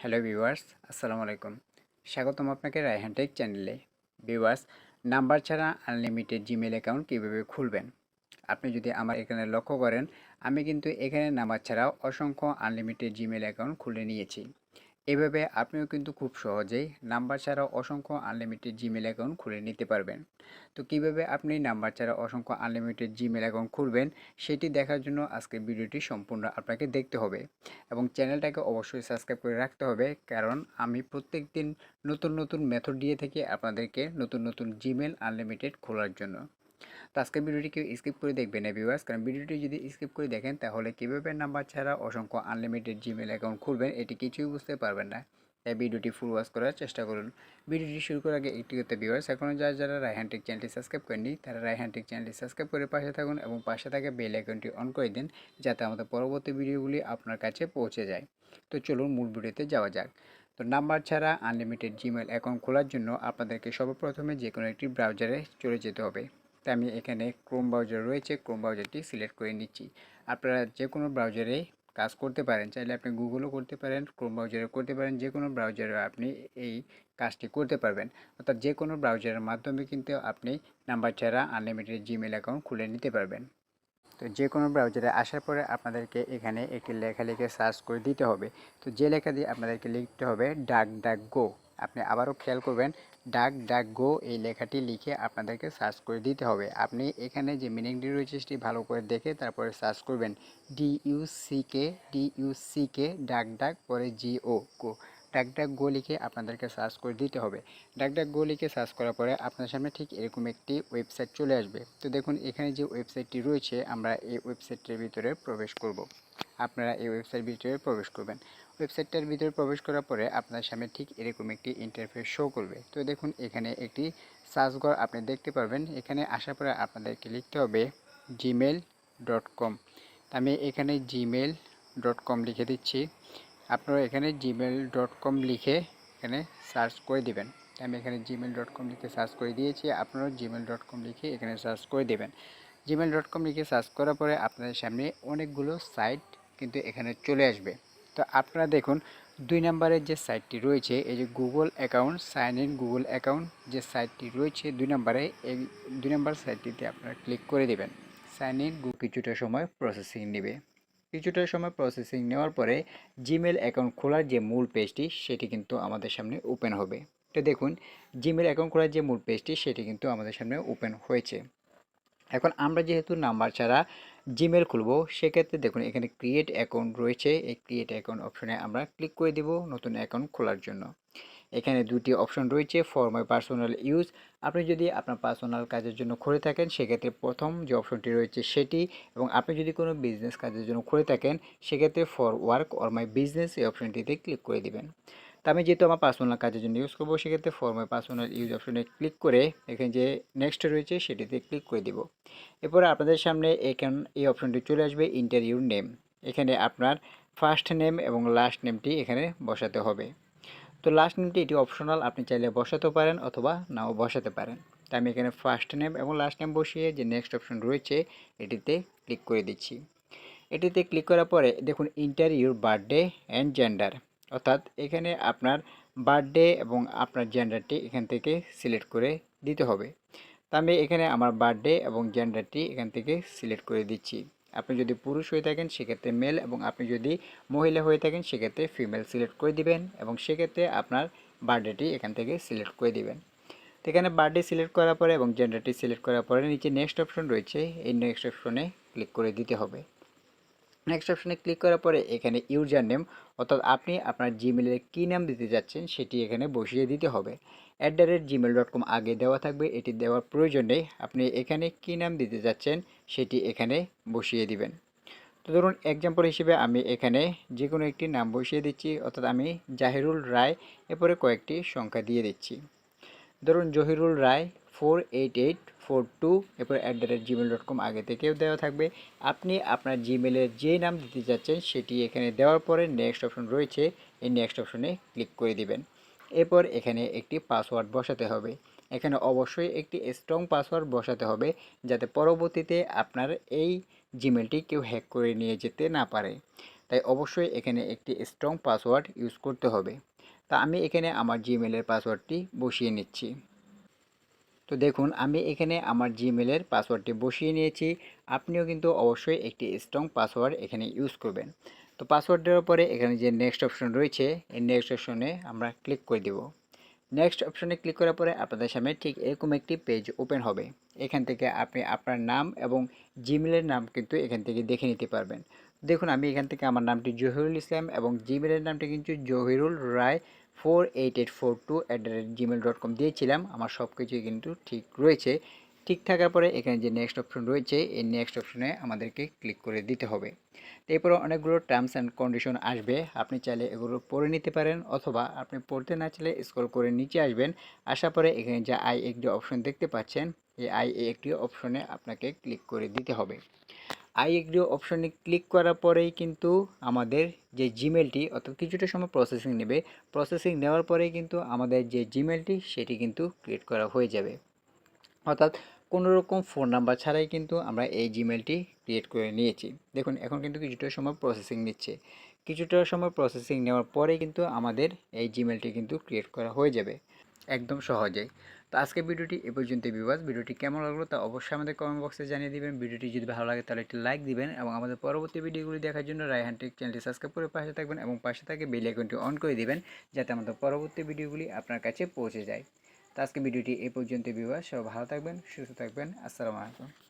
Hello viewers, আসসালামু আলাইকুম। স্বাগতম আপনাকে রায়হান টেক চ্যানেলে। ভিউয়ার্স, নাম্বার ছাড়া আনলিমিটেড জিমেল অ্যাকাউন্ট কীভাবে খুলবেন? আপনি যদি আমার এখানে লক্ষ্য করেন, আমি কিন্তু এখানে নাম্বার ছাড়াও অসংখ্য আনলিমিটেড জিমেল অ্যাকাউন্ট খুলে নিয়েছি। এভাবে আপনিও কিন্তু খুব সহজেই নাম্বার ছাড়া অসংখ্য আনলিমিটেড জিমেল অ্যাকাউন্ট খুলে নিতে পারবেন। তো কীভাবে আপনি নাম্বার ছাড়া অসংখ্য আনলিমিটেড জিমেল অ্যাকাউন্ট খুলবেন, সেটি দেখার জন্য আজকের ভিডিওটি সম্পূর্ণ আপনাকে দেখতে হবে এবং চ্যানেলটাকে অবশ্যই সাবস্ক্রাইব করে রাখতে হবে, কারণ আমি প্রত্যেক দিন নতুন নতুন মেথড দিয়ে থাকি আপনাদেরকে নতুন নতুন জিমেল আনলিমিটেড খোলার জন্য। তো আজকের ভিডিওটি কেউ স্কিপ করে দেখবেন না ভিউয়ার্স কারণ ভিডিওটি যদি স্কিপ করে দেখেন, তাহলে কীভাবে নাম্বার ছাড়া অসংখ্য আনলিমিটেড জিমেল অ্যাকাউন্ট খুলবেন, এটি কিছুই বুঝতে পারবেন না। তাই ভিডিওটি ফুল ওয়াচ করার চেষ্টা করুন। ভিডিওটি শুরু করার আগে একটি করতে ভিউয়ার্স এখনও যারা যারা রায়হানটেক চ্যানেলটি সাবস্ক্রাইব করেনি তারা রায়হানটেক চ্যানেলটি সাবস্ক্রাইব করে পাশে থাকুন এবং পাশে থাকা বেল আইকনটি অন করে দিন, যাতে আমাদের পরবর্তী ভিডিওগুলি আপনার কাছে পৌঁছে যায়। তো চলুন মূল ভিডিওতে যাওয়া যাক। তো নাম্বার ছাড়া আনলিমিটেড জিমেল অ্যাকাউন্ট খোলার জন্য আপনাদেরকে সর্বপ্রথমে যে কোনো একটি ব্রাউজারে চলে যেতে হবে। তাই আমি এখানে ক্রোম ব্রাউজার রয়েছে ক্রোম ব্রাউজারটি সিলেক্ট করে নিচ্ছি। আপনারা যে কোনো ব্রাউজারে কাজ করতে পারেন, চাইলে আপনি গুগলও করতে পারেন ক্রোম ব্রাউজারে করতে পারেন যে কোনো ব্রাউজারে আপনি এই কাজটি করতে পারবেন। অর্থাৎ যে কোনো ব্রাউজারের মাধ্যমে কিন্তু আপনি নাম্বার ছাড়া আনলিমিটেড জিমেল অ্যাকাউন্ট খুলে নিতে পারবেন। তো যে কোনো ব্রাউজারে আসার পরে আপনাদেরকে এখানে একটি লেখা লিখে সার্চ করে দিতে হবে। তো যে লেখা দিয়ে আপনাদেরকে লিখতে হবে ডাক ডাক গো আপনি আবারও খেয়াল করবেন, ডাক ডাক, গো এই লেখাটি লিখে আপনাদেরকে সার্চ করে দিতে হবে। আপনি এখানে যে মিনিংটি রয়েছে সেটি ভালো করে দেখে তারপরে সার্চ করবেন D U C K D U C K duck duck, পরে জি ও গো। ডাক ডাক, গো লিখে আপনাদেরকে সার্চ করে দিতে হবে। ডাক ডাক, গো লিখে সার্চ করার পরে আপনার সামনে ঠিক এরকম একটি ওয়েবসাইট চলে আসবে। তো দেখুন, এখানে যে ওয়েবসাইটটি রয়েছে, আমরা এই ওয়েবসাইটটির ভিতরে প্রবেশ করব। আপনারা এই ওয়েবসাইট ভিতরে প্রবেশ করবেন। ওয়েবসাইটটার ভিতরে প্রবেশ করার পরে আপনার সামনে ঠিক এরকম একটি ইন্টারফেস শো করবে। তো দেখুন, এখানে একটি সার্চ ঘর আপনি দেখতে পারবেন। এখানে আসার পরে আপনাদেরকে লিখতে হবে জিমেল ডট কম আমি এখানে জিমেল ডট কম লিখে দিচ্ছি। আপনারা এখানে জিমেল ডট কম লিখে এখানে সার্চ করে দিবেন। আমি এখানে জিমেল ডট কম লিখে সার্চ করে দিয়েছি। আপনারাও জিমেল ডট কম লিখে এখানে সার্চ করে দেবেন। জিমেল ডট কম লিখে সার্চ করার পরে আপনাদের সামনে অনেকগুলো সাইট কিন্তু এখানে চলে আসবে। তো আপনারা দেখুন, দুই নম্বরের যে সাইটটি রয়েছে, এই যে Google account sign in Google account যে সাইটটি রয়েছে, দুই নম্বরে এই দুই নম্বর সাইটটিতে আপনারা ক্লিক করে দেবেন। সাইন ইন কিছুটা সময় প্রসেসিং নেবে। কিছুটা সময় প্রসেসিং নেওয়ার পরে জিমেল অ্যাকাউন্ট খোলার যে মূল পেজটি সেটি কিন্তু আমাদের সামনে ওপেন হবে। তো দেখুন জিমেল অ্যাকাউন্ট খোলার যে মূল পেজটি সেটি কিন্তু আমাদের সামনে ওপেন হয়েছে। এখন আমরা যেহেতু নাম্বার ছাড়া জিমেল খুলবো। সেক্ষেত্রে দেখুন, এখানে ক্রিয়েট অ্যাকাউন্ট রয়েছে। এই ক্রিয়েট অ্যাকাউন্ট অপশনে আমরা ক্লিক করে দেব নতুন অ্যাকাউন্ট খোলার জন্য। এখানে দুটি অপশন রয়েছে ফর মাই পার্সোনাল ইউজ আপনি যদি আপনার পার্সোনাল কাজের জন্য খুলে থাকেন, সেক্ষেত্রে প্রথম যে অপশনটি রয়েছে সেটি। এবং আপনি যদি কোনো বিজনেস কাজের জন্য খুলে থাকেন, সেক্ষেত্রে for work or my business এই অপশনটিতে ক্লিক করে দিবেন। তো আমি যেহেতু আমার পার্সোনাল কাজের জন্য ইউজ করব, সেক্ষেত্রে ফর মাই পার্সোনাল ইউজ অপশনে ক্লিক করে এখানে যে নেক্সট রয়েছে সেটিতে ক্লিক করে দিব। এরপরে আপনাদের সামনে এখান, এই অপশনটি চলে আসবে ইন্টারভিউর নেম এখানে আপনার ফার্স্ট নেম এবং লাস্ট নেমটি এখানে বসাতে হবে। তো লাস্ট নেমটি এটি অপশনাল আপনি চাইলে বসাতে পারেন অথবা নাও বসাতে পারেন। তো আমি এখানে ফার্স্ট নেম এবং লাস্ট নেম বসিয়ে যে নেক্সট অপশন রয়েছে, এটিতে ক্লিক করে দিচ্ছি। এটিতে ক্লিক করার পরে দেখুন enter your birthday and gender অর্থাৎ এখানে আপনার বার্থডে এবং আপনার জেন্ডারটি এখান থেকে সিলেক্ট করে দিতে হবে। তো আমি এখানে আমার বার্থডে এবং জেন্ডারটি এখান থেকে সিলেক্ট করে দিচ্ছি। আপনি যদি পুরুষ হয়ে থাকেন, সেক্ষেত্রে মেল এবং আপনি যদি মহিলা হয়ে থাকেন, সেক্ষেত্রে ফিমেল সিলেক্ট করে দিবেন এবং সেক্ষেত্রে আপনার বার্থডেটি এখান থেকে সিলেক্ট করে দিবেন। তো এখানে বার্থডে সিলেক্ট করার পরে এবং জেন্ডারটি সিলেক্ট করার পরে নিচে নেক্সট অপশন রয়েছে। এই নেক্সট অপশনে ক্লিক করে দিতে হবে। নেক্সট অপশনে ক্লিক করার পরে এখানে ইউজার নেম অর্থাৎ আপনি আপনার জিমেলের কী নাম দিতে যাচ্ছেন সেটি এখানে বসিয়ে দিতে হবে। At the rate Gmail dot com আগে দেওয়া থাকবে, এটি দেওয়ার প্রয়োজন নেই। আপনি এখানে কী নাম দিতে যাচ্ছেন সেটি এখানে বসিয়ে দিবেন। তো ধরুন এক্সাম্পল হিসেবে আমি এখানে যে কোনো একটি নাম বসিয়ে দিচ্ছি, অর্থাৎ আমি জাহিরুল রায়, এরপরে কয়েকটি সংখ্যা দিয়ে দিচ্ছি। ধরুন Jahirul Roy four eight eight four two এরপর at the rate Gmail dot com আগে থেকেও দেওয়া থাকবে। আপনি আপনার জিমেলের যে নাম দিতে চাচ্ছেন সেটি এখানে দেওয়ার পরে নেক্সট অপশন রয়েছে, এই নেক্সট অপশনে ক্লিক করে দিবেন। এরপর এখানে একটি পাসওয়ার্ড বসাতে হবে। এখানে অবশ্যই একটি স্ট্রং পাসওয়ার্ড বসাতে হবে, যাতে পরবর্তীতে আপনার এই জিমেলটি কেউ হ্যাক করে নিয়ে যেতে না পারে। তাই অবশ্যই এখানে একটি স্ট্রং পাসওয়ার্ড ইউজ করতে হবে। তা আমি এখানে আমার জিমেলের পাসওয়ার্ডটি বসিয়ে নিচ্ছি। তো দেখুন, আমি এখানে আমার জিমেলের পাসওয়ার্ডটি বসিয়ে নিয়েছি। আপনিও কিন্তু অবশ্যই একটি স্ট্রং পাসওয়ার্ড এখানে ইউজ করবেন। তো পাসওয়ার্ড দেওয়ার পরে এখানে যে নেক্সট অপশন রয়েছে, এই নেক্সট অপশনে আমরা ক্লিক করে দেব। নেক্সট অপশনে ক্লিক করার পরে আপনাদের সামনে ঠিক এরকম একটি পেজ ওপেন হবে। এখান থেকে আপনি আপনার নাম এবং জিমেলের নাম কিন্তু এখান থেকে দেখে নিতে পারবেন। দেখুন, আমি এখান থেকে আমার নামটি জহিরুল ইসলাম এবং জিমেলের নামটি কিন্তু Jahirul Roy four eight eight four two at the rate Gmail dot com দিয়েছিলাম। আমার সব কিছুই কিন্তু ঠিক রয়েছে। ঠিক থাকার পরে এখানে যে নেক্সট অপশন রয়েছে, এই নেক্সট অপশনে আমাদেরকে ক্লিক করে দিতে হবে। এরপরে অনেকগুলো টার্মস অ্যান্ড কন্ডিশন আসবে। আপনি চাইলে এগুলো পড়ে নিতে পারেন অথবা আপনি পড়তে না চাইলে স্ক্রল করে নিচে আসবেন। আসার পরে এখানে যে আই একটি অপশন দেখতে পাচ্ছেন, এই আই একটি অপশনে আপনাকে ক্লিক করে দিতে হবে। আই এগ্রি অপশনে ক্লিক করার পরেই কিন্তু আমাদের যে জিমেলটি অর্থাৎ কিছুটা সময় প্রসেসিং নেবে। প্রসেসিং নেওয়ার পরেই কিন্তু আমাদের যে জিমেলটি সেটি কিন্তু ক্রিয়েট করা হয়ে যাবে। অর্থাৎ কোনো রকম ফোন নাম্বার ছাড়াই কিন্তু আমরা এই জিমেলটি ক্রিয়েট করে নিয়েছি। দেখুন, এখন কিন্তু কিছুটা সময় প্রসেসিং নিচ্ছে। কিছুটা সময় প্রসেসিং নেওয়ার পরে কিন্তু আমাদের এই জিমেলটি কিন্তু ক্রিয়েট করা হয়ে যাবে। একদম সহজেই। তো আজকে ভিডিওটি এ পর্যন্ত বিবাস ভিডিওটি কেমন লাগল তা অবশ্যই আমাদের কমেন্ট বক্সে জানিয়ে দিবেন। ভিডিওটি যদি ভালো লাগে তাহলে একটি লাইক দিবেন এবং আমাদের পরবর্তী ভিডিওগুলি দেখার জন্য রায়হান টেক চ্যানেলটি সাবস্ক্রাইব করে পাশে থাকবেন এবং পাশে থাকে বেল আইকনটি অন করে দিবেন যাতে আমাদের পরবর্তী ভিডিওগুলি আপনার কাছে পৌঁছে যায়। তো আজকে ভিডিওটি এ পর্যন্ত বিবাস সব ভালো থাকবেন, সুস্থ থাকবেন। আসসালামু আলাইকুম।